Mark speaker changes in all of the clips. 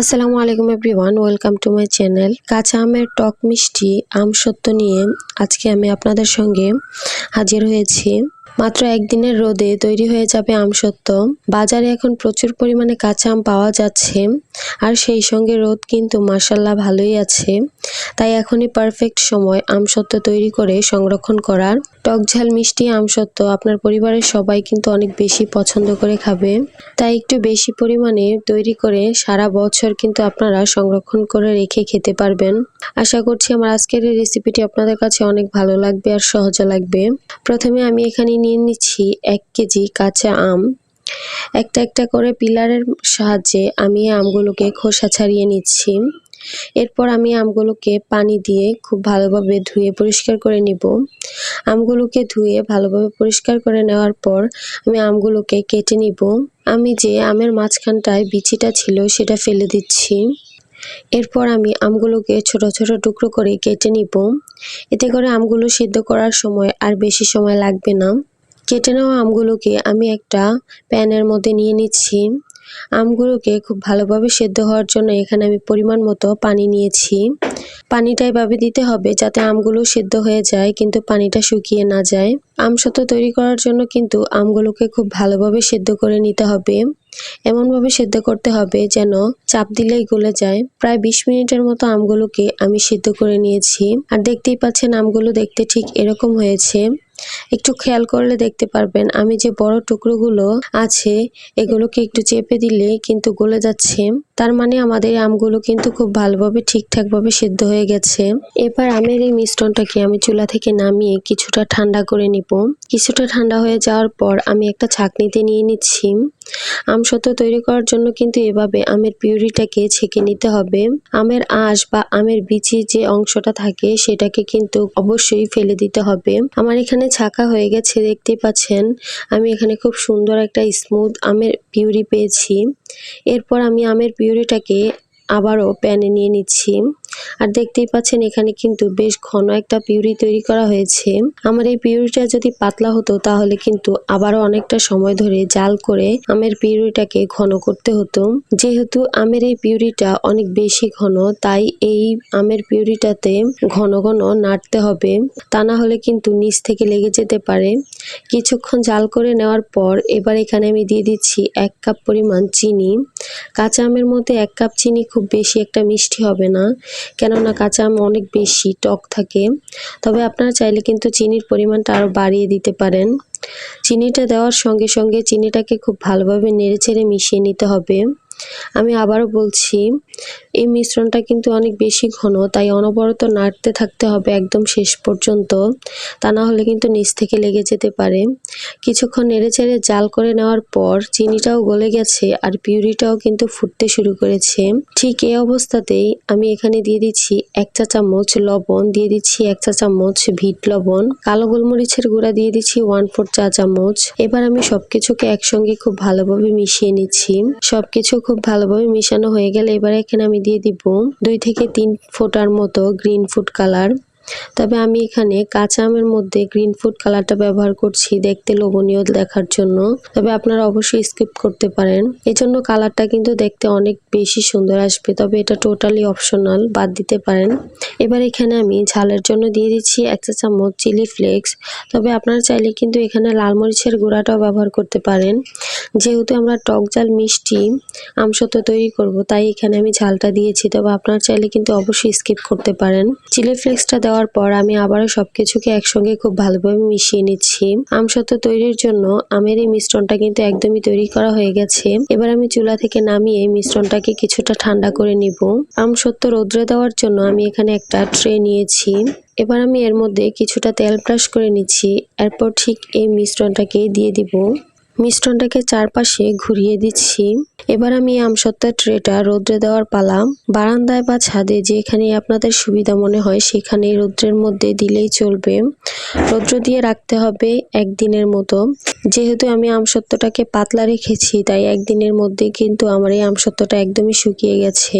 Speaker 1: আসসালামু আলাইকুম everyone, welcome to my channel. কাঁচা আমের টক মিষ্টি, আম সত্য নিয়ে আজকে আমি আপনাদের সঙ্গে হাজির হয়েছি। মাত্র একদিনের রোদে তৈরি হয়ে যাবে আম সত্য। বাজারে এখন প্রচুর পরিমাণে কাঁচা আম পাওয়া যাচ্ছে আর সেই সঙ্গে রোদ কিন্তু মাসাল্লাহ ভালোই আছে। তাই এখনই পারফেক্ট সময় আম সত্য তৈরি করে সংরক্ষণ করার। টক ঝাল মিষ্টি আমসত্ত্ব আপনার পরিবারের সবাই কিন্তু অনেক বেশি পছন্দ করে খাবে। তাই একটু বেশি পরিমাণে তৈরি করে সারা বছর কিন্তু আপনারা সংরক্ষণ করে রেখে খেতে পারবেন। আশা করছি আমার আজকের এই রেসিপিটি আপনাদের কাছে অনেক ভালো লাগবে আর সহজে লাগবে। প্রথমে আমি এখানে নিয়ে নিচ্ছি এক কেজি কাঁচা আম। একটা একটা করে পিলারের সাহায্যে আমি আমগুলোকে খোসা ছাড়িয়ে নিচ্ছি। এরপর আমি আমগুলোকে পানি দিয়ে খুব ভালোভাবে ধুয়ে পরিষ্কার করে নিব। আমগুলোকে ধুয়ে ভালোভাবে পরিষ্কার করে নেওয়ার পর আমি আমগুলোকে কেটে নিব। আমি যে আমের মাঝখানটায় বিচিটা ছিল সেটা ফেলে দিচ্ছি। এরপর আমি আমগুলোকে ছোট ছোট টুকরো করে কেটে নিব। এতে করে আমগুলো সিদ্ধ করার সময় আর বেশি সময় লাগবে না। কেটে নেওয়া আমগুলোকে আমি একটা প্যানের মধ্যে নিয়ে নিচ্ছি। আমগুলোকে খুব ভালোভাবে সেদ্ধ হওয়ার জন্য এখানে আমি পরিমাণ মতো পানি নিয়েছি। পানিটা এভাবে দিতে হবে যাতে আমগুলো সেদ্ধ হয়ে যায়, কিন্তু পানিটা শুকিয়ে না যায়। আম সত্য তৈরি করার জন্য কিন্তু আমগুলোকে খুব ভালোভাবে সেদ্ধ করে নিতে হবে। এমনভাবে সেদ্ধ করতে হবে যেন চাপ দিলেই গলে যায়। প্রায় বিশ মিনিটের মতো আমগুলোকে আমি সিদ্ধ করে নিয়েছি। আর দেখতেই পাচ্ছেন, আমগুলো দেখতে ঠিক এরকম হয়েছে। একটু খেয়াল করলে দেখতে পারবেন, আমি যে বড় টুকরোগুলো আছে, এগুলোকে একটু চেপে দিলে কিন্তু গলে যাচ্ছে। তার মানে আমাদের আমগুলো কিন্তু খুব ভালোভাবে, ঠিকঠাকভাবে সিদ্ধ হয়ে গেছে। এবার আমের এই মিশ্রণটাকে আমি চুলা থেকে নামিয়ে কিছুটা ঠান্ডা করে নিব। কিছুটা ঠান্ডা হয়ে যাওয়ার পর আমি একটা ছাকনিতে নিয়ে নিচ্ছি। আম সত্য তৈরি করার জন্য কিন্তু এভাবে আমের পিউরিটাকে ছেঁকে নিতে হবে। আমের আঁশ বা আমের বিচি যে অংশটা থাকে সেটাকে কিন্তু অবশ্যই ফেলে দিতে হবে। আমার এখানে ছাকা হয়ে গেছে দেখতে পাচ্ছেন। আমি এখানে খুব সুন্দর একটা স্মুথ আমের পিউরি পেয়েছি। এরপর আমি আমের পিউরিটাকে আবারও প্যানে নিয়ে নিচ্ছি। আর দেখতেই পাচ্ছেন, এখানে কিন্তু বেশ ঘন একটা পিউরি তৈরি করা হয়েছে। আমার এই পিউরিটা যদি পাতলা হতো, তাহলে কিন্তু আবারও অনেকটা সময় ধরে জাল করে আমের পিউরিটাকে ঘন করতে হতো। যেহেতু আমের এই পিউরিটা অনেক বেশি ঘন, তাই এই আমের পিউরিটাতে ঘন ঘন নাড়তে হবে। তা না হলে কিন্তু নিচ থেকে লেগে যেতে পারে। কিছুক্ষণ জাল করে নেওয়ার পর এবার এখানে আমি দিয়ে দিচ্ছি এক কাপ পরিমাণ চিনি। কাঁচা আমের মধ্যে এক কাপ চিনি খুব বেশি একটা মিষ্টি হবে না। কেননা কাঁচা আম অনেক বেশি টক থাকে। তবে আপনারা চাইলে কিন্তু চিনির পরিমাণটা আরও বাড়িয়ে দিতে পারেন। চিনিটা দেওয়ার সঙ্গে সঙ্গে চিনিটাকে খুব ভালোভাবে নেড়েচেড়ে মিশিয়ে নিতে হবে। আমি আবারও বলছি, এই মিশ্রণটা কিন্তু অনেক বেশি ঘন, তাই অনবরত নাড়তে থাকতে হবে একদম শেষ পর্যন্ত। তা না হলে কিন্তু নিচ থেকে লেগে যেতে পারে। কিছুক্ষণ নেড়ে চেড়ে জাল করে নেওয়ার পর চিনিটাও গলে গেছে আর পিউরিটাও কিন্তু ফুটতে শুরু করেছে। ঠিক এই অবস্থাতেই আমি এখানে দিয়ে দিচ্ছি এক চা চামচ লবণ, দিয়ে দিচ্ছি এক চা চামচ ভিট লবণ, কালো গোলমরিচের গুঁড়া দিয়ে দিচ্ছি ওয়ান ফোর চা চামচ। এবার আমি সবকিছুকে একসঙ্গে খুব ভালোভাবে মিশিয়ে নিচ্ছি। সবকিছু খুব ভালোভাবে মিশানো হয়ে গেলে এবারে এখানে আমি দিয়ে দিব দুই থেকে তিন ফোটার মতো গ্রিন ফুড কালার তবে আমি এখানে কাঁচা আমের মধ্যে গ্রিন ফুড কালারটা ব্যবহার করছি দেখতে লোভনীয় দেখার জন্য। তবে আপনারা অবশ্যই স্কিপ করতে পারেন। এই জন্য কালারটা কিন্তু দেখতে অনেক বেশি সুন্দর আসবে, তবে এটা টোটালি অপশনাল, বাদ দিতে পারেন। এবার এখানে আমি ঝালের জন্য দিয়ে দিচ্ছি এক চা চামচ চিলি ফ্লেক্স। তবে আপনারা চাইলে কিন্তু এখানে লাল মরিচের গুঁড়াটাও ব্যবহার করতে পারেন। যেহেতু আমরা টক ঝাল মিষ্টি আমসত্ব তৈরি করব, তাই এখানে আমি ঝালটা দিয়েছি। তবে আপনারা চাইলে কিন্তু অবশ্যই স্কিপ করতে পারেন। চিলি ফ্লেক্সটা দেওয়া দেওয়ার পর আমি আবারও সবকিছুকে একসঙ্গে খুব ভালোভাবে মিশিয়ে নিচ্ছি। আমসত্ব তৈরির জন্য আমের এই মিশ্রণটা কিন্তু একদমই তৈরি করা হয়ে গেছে। এবার আমি চুলা থেকে নামিয়ে মিশ্রণটাকে কিছুটা ঠান্ডা করে নিব। আমসত্ব রৌদ্রে দেওয়ার জন্য আমি এখানে একটা ট্রে নিয়েছি। এবার আমি এর মধ্যে কিছুটা তেল ব্রাশ করে নিচ্ছি। এরপর ঠিক এই মিশ্রণটাকে দিয়ে দিব। মিশ্রণটাকে চারপাশে ঘুরিয়ে দিচ্ছি। এবার আমি আমসত্ত্বের ট্রেটা রোদ্রে দেওয়ার পালা বারান্দায় বা ছাদে যেখানে আপনাদের সুবিধা মনে হয় সেখানে রৌদ্রের মধ্যে দিলেই চলবে। রৌদ্র দিয়ে রাখতে হবে একদিনের মতো। যেহেতু আমি আমসত্ত্বটাকে পাতলা রেখেছি, তাই একদিনের মধ্যে কিন্তু আমার এই আমসত্ত্বটা একদমই শুকিয়ে গেছে।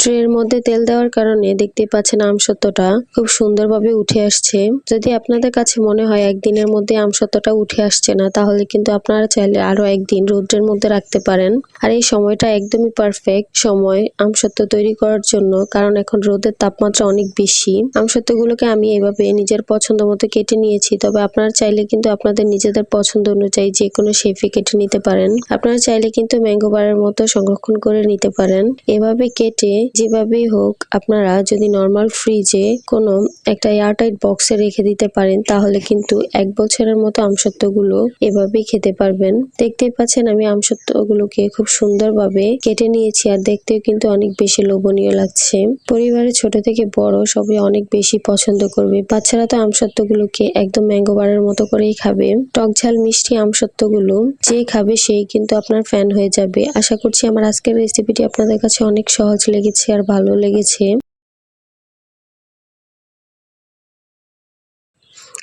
Speaker 1: ট্রের মধ্যে তেল দেওয়ার কারণে দেখতে পাচ্ছেন আমসত্ত্বটা খুব সুন্দরভাবে উঠে আসছে। যদি আপনাদের কাছে মনে হয় একদিনের মধ্যে আমসত্ত্বটা উঠে আসছে না, তাহলে কিন্তু আপনারা চাইলে আরও একদিন রৌদ্রের মধ্যে রাখতে পারেন। আর এই সময়টা একদমই পারফেক্ট সময় আমসত্ত্ব তৈরি করার জন্য, কারণ এখন রোদের তাপমাত্রা অনেক বেশি। আমসত্ত্বগুলোকে আমি এভাবে নিজের পছন্দ মতো কেটে নিয়েছি, তবে আপনারা চাইলে কিন্তু আপনাদের নিজেদের পছন্দ অনুযায়ী যে কোনো শেফে কেটে নিতে পারেন। আপনারা চাইলে কিন্তু ম্যাঙ্গো বারের মতো সংরক্ষণ করে নিতে পারেন। এভাবে কেটে যেভাবেই হোক, আপনারা যদি নর্মাল ফ্রিজে কোনো একটা এয়ারটাইট বক্সে রেখে দিতে পারেন, তাহলে কিন্তু এক বছরের মতো আমসত্ত্বগুলো এভাবেই খেতে পারবেন। দেখতেই পাচ্ছেন আমি আমসত্ত্বগুলোকে খুব সুন্দরভাবে কেটে নিয়েছি আর দেখতেও কিন্তু অনেক বেশি লোভনীয় লাগছে। পরিবারের ছোট থেকে বড় সবাই অনেক বেশি পছন্দ করবে। বাচ্চারা তো আমসত্ত্বগুলোকে একদম ম্যাঙ্গো মতো করেই খাবে। টক ঝাল, মিষ্টি আমসত্ত্বগুলো যে খাবে সেই কিন্তু আপনার ফ্যান হয়ে যাবে। আশা করছি আমার আজকের রেসিপিটি আপনাদের কাছে অনেক সহজ লেগেছে আর ভালো লেগেছে।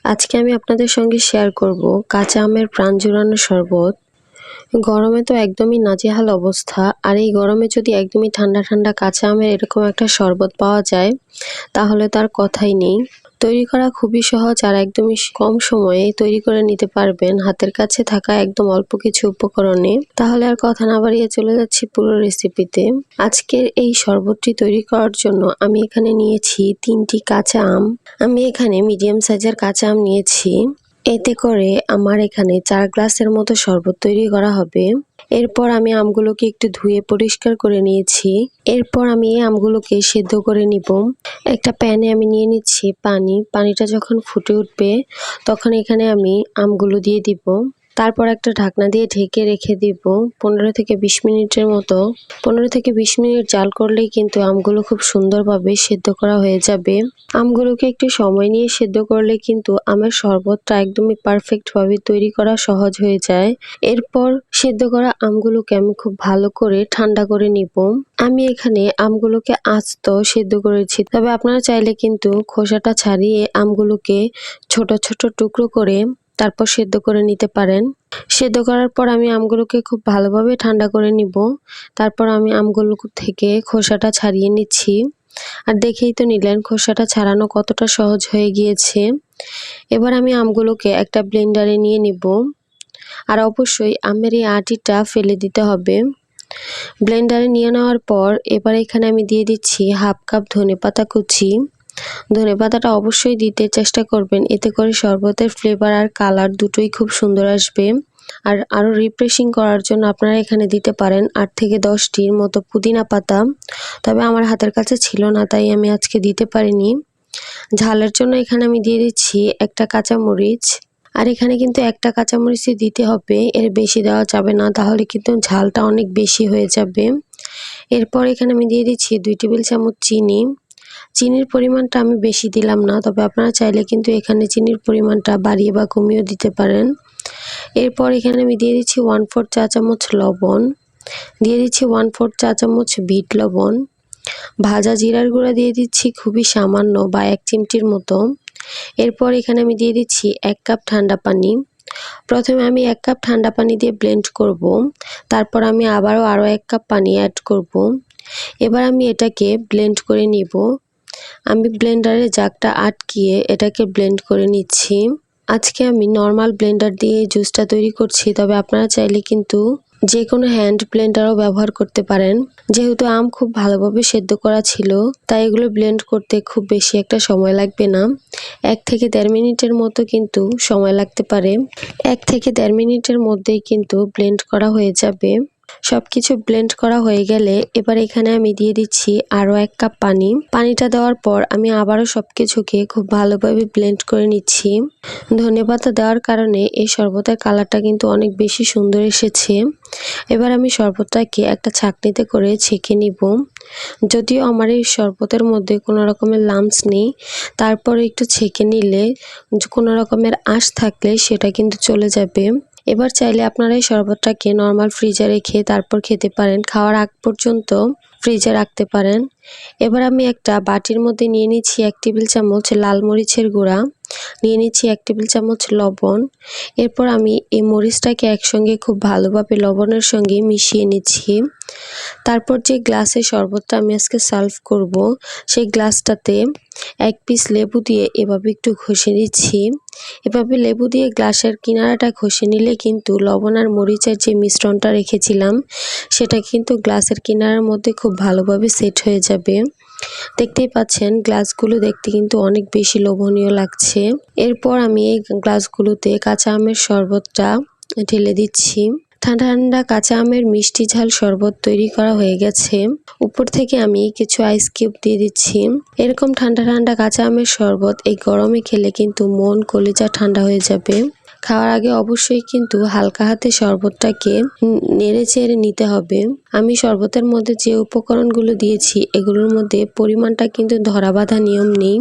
Speaker 1: আজকে আমি আপনাদের সঙ্গে শেয়ার করব কাঁচা আমের প্রাণ জোড়ানো শরবত। গরমে তো একদমই নাজেহাল অবস্থা। আর এই গরমে যদি একদমই ঠান্ডা ঠান্ডা কাঁচা আমের এরকম একটা শরবত পাওয়া যায়, তাহলে তার কথাই নেই। তৈরি করা খুবই সহজ আর একদমই কম সময়ে তৈরি করে নিতে পারবেন। হাতের কাছে থাকা একদম অল্প কিছু উপকরণে। তাহলে আর কথা না বাড়িয়ে চলে যাচ্ছি পুরো রেসিপিতে আজকের এই শরবতটি তৈরি করার জন্য আমি এখানে নিয়েছি তিনটি কাঁচা আম। আমি এখানে মিডিয়াম সাইজের কাঁচা আম নিয়েছি। এতে করে আমার এখানে চার গ্লাসের মতো শরবত তৈরি করা হবে। এরপর আমি আমগুলোকে একটু ধুয়ে পরিষ্কার করে নিয়েছি। এরপর আমি এই আমগুলোকে সেদ্ধ করে নিব। একটা প্যানে আমি নিয়ে নিচ্ছি পানি। পানিটা যখন ফুটে উঠবে, তখন এখানে আমি আমগুলো দিয়ে দিব। তারপর একটা ঢাকনা দিয়ে ঢেকে রেখে দিব। পনেরো থেকে বিশ মিনিটের মতো। পনেরো থেকে বিশ মিনিট জাল করলেই কিন্তু আমগুলো খুব সুন্দরভাবে সেদ্ধ করা হয়ে যাবে। আমগুলোকে একটু সময় নিয়ে সেদ্ধ করলে কিন্তু আমের শরবতটা একদমই পারফেক্টভাবে তৈরি করা সহজ হয়ে যায়। এরপর সেদ্ধ করা আমগুলোকে আমি খুব ভালো করে ঠান্ডা করে নিব। আমি এখানে আমগুলোকে আস্ত সেদ্ধ করেছি। তবে আপনারা চাইলে কিন্তু খোসাটা ছাড়িয়ে আমগুলোকে ছোট ছোট টুকরো করে তারপর সেদ্ধ করে নিতে পারেন। সেদ্ধ করার পর আমি আমগুলোকে খুব ভালোভাবে ঠান্ডা করে নিব। তারপর আমি আমগুলো থেকে খোসাটা ছাড়িয়ে নিচ্ছি। আর দেখেই তো নিলেন, খোসাটা ছাড়ানো কতটা সহজ হয়ে গিয়েছে। এবার আমি আমগুলোকে একটা ব্লেন্ডারে নিয়ে নিব। আর অবশ্যই আমের এই আটিটা ফেলে দিতে হবে। ব্লেন্ডারে নিয়ে নেওয়ার পর এবার এখানে আমি দিয়ে দিচ্ছি হাফ কাপ ধনে পাতা কুচি। ধনে পাতাটা অবশ্যই দিতে চেষ্টা করবেন। এতে করে শরবতের ফ্লেভার আর কালার দুটোই খুব সুন্দর আসবে। আর আরও রিফ্রেশিং করার জন্য আপনারা এখানে দিতে পারেন আট থেকে দশটির মতো পুদিনা পাতা। তবে আমার হাতের কাছে ছিল না, তাই আমি আজকে দিতে পারিনি। ঝালের জন্য এখানে আমি দিয়ে দিচ্ছি একটা কাঁচামরিচ। আর এখানে কিন্তু একটা কাঁচামরিচই দিতে হবে, এর বেশি দেওয়া যাবে না, তাহলে কিন্তু ঝালটা অনেক বেশি হয়ে যাবে। এরপর এখানে আমি দিয়ে দিচ্ছি দুই টেবিল চামচ চিনি। চিনির পরিমাণটা আমি বেশি দিলাম না, তবে আপনারা চাইলে কিন্তু এখানে চিনির পরিমাণটা বাড়িয়ে বা কমিয়েও দিতে পারেন। এরপর এখানে আমি দিয়ে দিচ্ছি ওয়ান ফোর চা চামচ লবণ, দিয়ে দিচ্ছি ওয়ান ফোর চা চামচ বিট লবণ, ভাজা জিরার গুঁড়া দিয়ে দিচ্ছি খুবই সামান্য বা এক চিমটির মতো। এরপর এখানে আমি দিয়ে দিচ্ছি এক কাপ ঠান্ডা পানি। প্রথমে আমি এক কাপ ঠান্ডা পানি দিয়ে ব্লেন্ড করব, তারপর আমি আবারও আরও এক কাপ পানি অ্যাড করব। এবার আমি এটাকে ব্লেন্ড করে নিব। আমি ব্লেন্ডারে জাগটা আটকিয়ে এটাকে ব্লেন্ড করে নিচ্ছি। আজকে আমি নর্মাল ব্লেন্ডার দিয়ে জুসটা তৈরি করছি, তবে আপনারা চাইলে কিন্তু যে কোনো হ্যান্ড ব্লেন্ডারও ব্যবহার করতে পারেন। যেহেতু আম খুব ভালোভাবে সেদ্ধ করা ছিল, তাই এগুলো ব্লেন্ড করতে খুব বেশি একটা সময় লাগবে না। এক থেকে দেড় মিনিটের মতো কিন্তু সময় লাগতে পারে। এক থেকে দেড় মিনিটের মধ্যেই কিন্তু ব্লেন্ড করা হয়ে যাবে। সবকিছু ব্লেন্ড করা হয়ে গেলে এবার এখানে আমি দিয়ে দিচ্ছি আরও এক কাপ পানি। পানিটা দেওয়ার পর আমি আবারও সবকিছুকে খুব ভালোভাবে ব্লেন্ড করে নিচ্ছি। ধনেপাতা দেওয়ার কারণে এই শরবতের কালারটা কিন্তু অনেক বেশি সুন্দর এসেছে। এবার আমি শরবতটাকে একটা ছাকনিতে করে ছেঁকে নিব। যদিও আমার এই শরবতের মধ্যে কোনো রকমের লামস নেই, তারপরে একটু ছেঁকে নিলে কোনো রকমের আঁশ থাকলে সেটা কিন্তু চলে যাবে। এবার চাইলে আপনারা এই শরবতটাকে নর্মাল ফ্রিজে রেখে তারপর খেতে পারেন। খাওয়ার আগ পর্যন্ত ফ্রিজে রাখতে পারেন। এবার আমি একটা বাটির মধ্যে নিয়ে নিচ্ছি এক টেবিল চামচ লাল মরিচের গুঁড়া। নিয়ে নিচ্ছি এক টেবিল চামচ লবণ। এরপর আমি এই মরিচটাকে একসঙ্গে খুব ভালোভাবে লবণের সঙ্গে মিশিয়ে নিচ্ছি। তারপর যে গ্লাসে শরবতটা আমি আজকে সার্ভ করব, সেই গ্লাসটাতে এক পিস লেবু দিয়ে এভাবে একটু ঘষে নিচ্ছি। এভাবে লেবু দিয়ে গ্লাসের কিনারাটা ঘষে নিলে কিন্তু লবণ আর মরিচের যে মিশ্রণটা রেখেছিলাম, সেটা কিন্তু গ্লাসের কিনারার মধ্যে খুব ভালোভাবে সেট হয়ে যাবে। দেখতেই পাচ্ছেন, গ্লাসগুলো দেখতে কিন্তু অনেক বেশি লোভনীয় লাগছে। এরপর আমি এই গ্লাসগুলোতে কাঁচা আমের শরবতটা ঢেলে দিচ্ছি। ঠান্ডা ঠান্ডা কাঁচা আমের মিষ্টি ঝাল শরবত তৈরি করা হয়ে গেছে। উপর থেকে আমি কিছু আইস কিউব দিয়ে দিচ্ছি। এরকম ঠান্ডা ঠান্ডা কাঁচা আমের শরবত এই গরমে খেলে কিন্তু মন কলিজা ঠান্ডা হয়ে যাবে। খাওয়ার আগে অবশ্যই কিন্তু হালকা হাতে শরবতটাকে নেড়ে চেড়ে নিতে হবে। আমি শরবতের মধ্যে যে উপকরণগুলো দিয়েছি, এগুলোর মধ্যে পরিমাণটা কিন্তু ধরা বাঁধা নিয়ম নেই।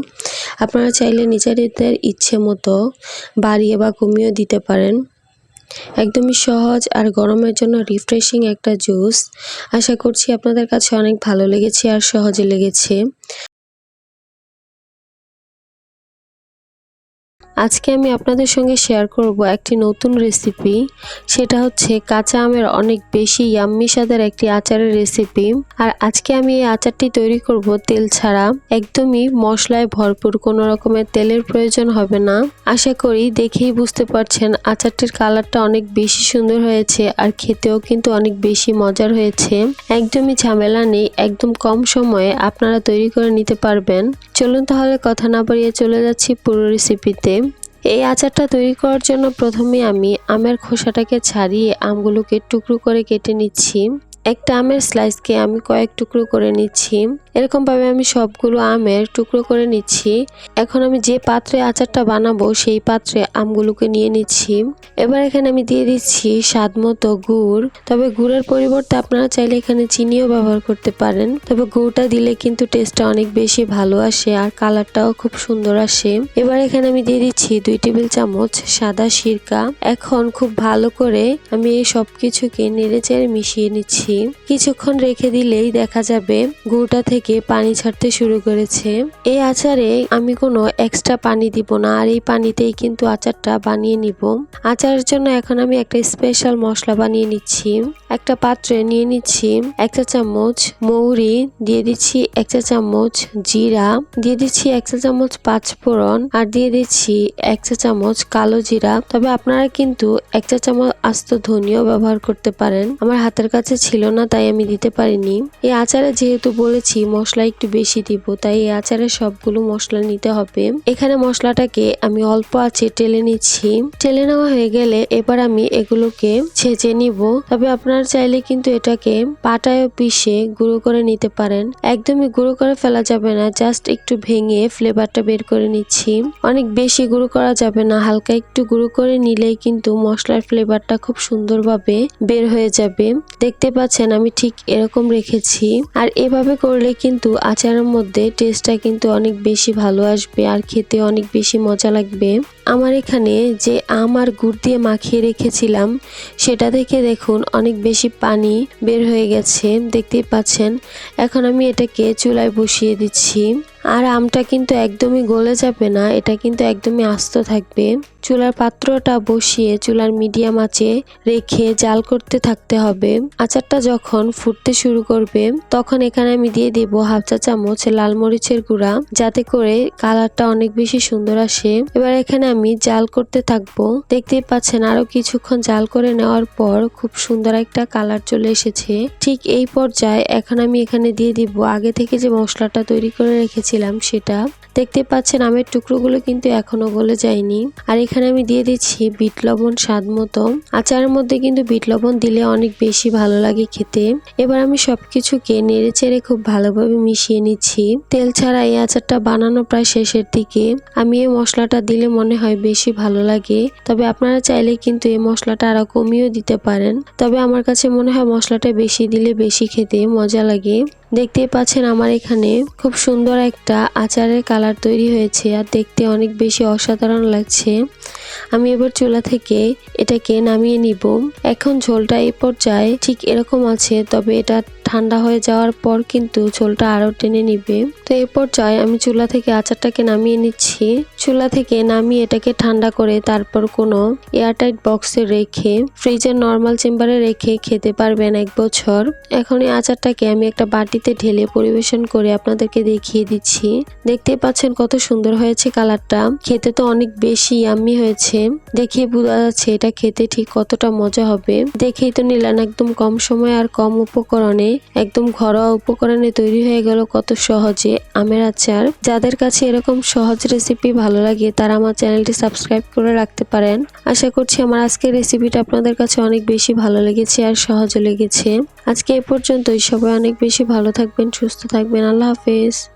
Speaker 1: আপনারা চাইলে নিজেদের ইচ্ছে মতো বাড়িয়ে বা কমিয়েও দিতে পারেন। একদমই সহজ আর গরমের জন্য রিফ্রেশিং একটা জুস। আশা করছি আপনাদের কাছে অনেক ভালো লেগেছে আর সহজে লেগেছে। আজকে আমি আপনাদের সঙ্গে শেয়ার করব একটি নতুন রেসিপি সেটা হচ্ছে কাঁচা আমের অনেক বেশি ইয়াম্মি স্বাদের একটি আচারের রেসিপি আর আজকে আমি এই আচারটি তৈরি করব তেল ছাড়া। একদমই মশলায় ভরপুর, কোনো রকমের তেলের প্রয়োজন হবে না। আশা করি দেখেই বুঝতে পারছেন আচারটির কালারটা অনেক বেশি সুন্দর হয়েছে আর খেতেও কিন্তু অনেক বেশি মজার হয়েছে। একদমই ঝামেলা নেই, একদম কম সময়ে আপনারা তৈরি করে নিতে পারবেন। চলুন তাহলে কথা না বাড়িয়ে চলে যাচ্ছি পুরো রেসিপিতে এই আচারটা তৈরি করার জন্য প্রথমে আমি আমের খোসাটাকে ছাড়িয়ে আমগুলোকে টুকরো করে কেটে নিচ্ছি। একটা আমের স্লাইসকে আমি কয়েক টুকরো করে নিচ্ছি। এরকমভাবে আমি সবগুলো আমের টুকরো করে নিচ্ছি। এখন আমি যে পাত্রে আচারটা বানাবো, সেই পাত্রে আমগুলোকে নিয়ে নিচ্ছি। এবার এখানে আমি দিয়ে দিচ্ছি স্বাদ মতো গুড়। তবে গুড়ের পরিবর্তে আপনারা চাইলে এখানে চিনিও ব্যবহার করতে পারেন। তবে গুড়টা দিলে কিন্তু টেস্টটা অনেক বেশি ভালো আসে আর কালারটাও খুব সুন্দর আসে। এবার এখানে আমি দিয়ে দিচ্ছি দুই টেবিল চামচ সাদা সিরকা। এখন খুব ভালো করে আমি এই সব কিছুকে নেড়ে চেড়ে মিশিয়ে নিচ্ছি। কিছুক্ষণ রেখে দিলেই দেখা যাবে গুড়টা থেকে পানি ছাড়তে শুরু করেছে। এই আচারে আমি কোনো এক্সট্রা পানি দিব না, আর এই পানিতেই কিন্তু আচারটা বানিয়ে নিব। আচারের জন্য এখন আমি একটা স্পেশাল মশলা বানিয়ে নিচ্ছি। একটা পাত্রে নিয়ে নিচ্ছি এক চা চামচ মৌরি, দিয়ে দিচ্ছি এক চা চামচ জিরা, দিয়ে দিচ্ছি এক চা চামচ পাঁচফোড়ন, আর দিয়ে দিচ্ছি এক চা চামচ কালো জিরা। তবে আপনারা কিন্তু এক চা চামচ আস্ত ধনিয়াও ব্যবহার করতে পারেন। আমার হাতের কাছে ছিল না, তাই আমি দিতে পারিনি। এই আচারে যেহেতু বলেছি, মশলা একটু বেশি দিব, তাই এই আচারে সবগুলো মশলা নিতে হবে। এখানে মশলাটাকে আমি অল্প আছে টেলে নিচ্ছি। টেলে নেওয়া হয়ে গেলে এবার আমি এগুলোকে ছেঁচে নিব। তবে আপনারা চাইলে কিন্তু এটাকে পাটায় পিষে গুঁড়ো করে নিতে পারেন। একদমই গুঁড়ো করে ফেলা যাবে না, জাস্ট একটু ভেঙে ফ্লেভারটা বের করে নিচ্ছি। অনেক বেশি গুঁড়ো করা যাবে না, হালকা একটু গুঁড়ো করে নিলেই কিন্তু মশলার ফ্লেভারটা খুব সুন্দরভাবে বের হয়ে যাবে। দেখতে পাচ্ছেন আমি ঠিক এরকম রেখেছি। আর এভাবে করলে কিন্তু আচারের মধ্যে টেস্টটা কিন্তু অনেক বেশি ভালো আসবে, আর খেতে অনেক বেশি মজা লাগবে। আমার এখানে যে আম আর গুড় দিয়ে মাখিয়ে রেখেছিলাম, সেটা থেকে দেখুন অনেক বেশি পানি বের হয়ে গেছে, দেখতেই পাচ্ছেন। এখন আমি এটাকে চুলায় বসিয়ে দিচ্ছি। আর আমটা কিন্তু একদমই গলে যাবে না, এটা কিন্তু একদমই আস্ত থাকবে। চুলার পাত্রটা বসিয়ে চুলার মিডিয়াম আঁচে রেখে জাল করতে থাকতে হবে। আচারটা যখন ফুটতে শুরু করবে, তখন এখানে আমি দিয়ে দিব হাফ চা চামচ লাল মরিচের গুঁড়া, যাতে করে কালারটা অনেক বেশি সুন্দর আসে। এবার এখানে আমি জাল করতে থাকব। দেখতে পাচ্ছেন আরও কিছুক্ষণ জাল করে নেওয়ার পর খুব সুন্দর একটা কালার চলে এসেছে। ঠিক এই পর্যায়ে এখন আমি এখানে দিয়ে দিব। আগে থেকে যে মশলাটা তৈরি করে রেখেছিলাম সেটা। দেখতে পাচ্ছেন আমের টুকরোগুলো কিন্তু এখনও গলে যায়নি। আর এখানে আমি দিয়ে দিচ্ছি বিট লবণ স্বাদ মতো। আচারের মধ্যে কিন্তু বিট লবণ দিলে অনেক বেশি ভালো লাগে খেতে। এবার আমি সবকিছুকে নেড়ে চেড়ে খুব ভালোভাবে মিশিয়ে নিচ্ছি। তেল ছাড়া এই আচারটা বানানো প্রায় শেষের দিকে। আমি এই মশলাটা দিলে মনে হয় বেশি ভালো লাগে। তবে আপনারা চাইলে কিন্তু এই মশলাটা আরও কমিয়েও দিতে পারেন। তবে আমার কাছে মনে হয় মশলাটা বেশি দিলে বেশি খেতে মজা লাগে। দেখতেই পাচ্ছেন আমার এখানে খুব সুন্দর একটা আচারের কালার তৈরি হয়েছে আর দেখতে অনেক বেশি অসাধারণ লাগছে। আমি এবার চুলা থেকে এটাকে নামিয়ে নিব। এখন ঝোলটা এই পর্যায়ে ঠিক এরকম আছে, তবে এটা ঠান্ডা হয়ে যাওয়ার পর কিন্তু ঝোলটা আরও টেনে নিবে। তো এই পর্যায়ে আমি চুলা থেকে আচারটাকে নামিয়ে নিচ্ছি। চুলা থেকে নামিয়ে এটাকে ঠান্ডা করে তারপর কোনো এয়ারটাইট বক্সে রেখে, ফ্রিজের নর্মাল চেম্বারে রেখে খেতে পারবেন এক বছর। এখন এই আচারটাকে আমি একটা বাটিতে ঢেলে পরিবেশন করে আপনাদেরকে দেখিয়ে দিচ্ছি। দেখতেই পাচ্ছেন কত সুন্দর হয়েছে কালারটা। খেতে তো অনেক বেশি ইয়াম্মি হয়েছে দেখিয়ে বোঝা যাচ্ছে এটা খেতে ঠিক কতটা মজা হবে। দেখেই তো নিলাম একদম কম সময় আর কম উপকরণে। একদম ঘরোয়া উপকরণে তৈরি হয়ে গেল কত সহজে। আমের আচার। যাদের কাছে এরকম সহজ রেসিপি ভালো লাগে, তারা আমার চ্যানেলটি সাবস্ক্রাইব করে রাখতে পারেন। আশা করছি আমার আজকের রেসিপিটা আপনাদের কাছে অনেক বেশি ভালো লেগেছে আর সহজও লেগেছে। আজকে এ পর্যন্তই। সবাই অনেক বেশি ভালো থাকবেন, সুস্থ থাকবেন। আল্লাহ হাফেজ।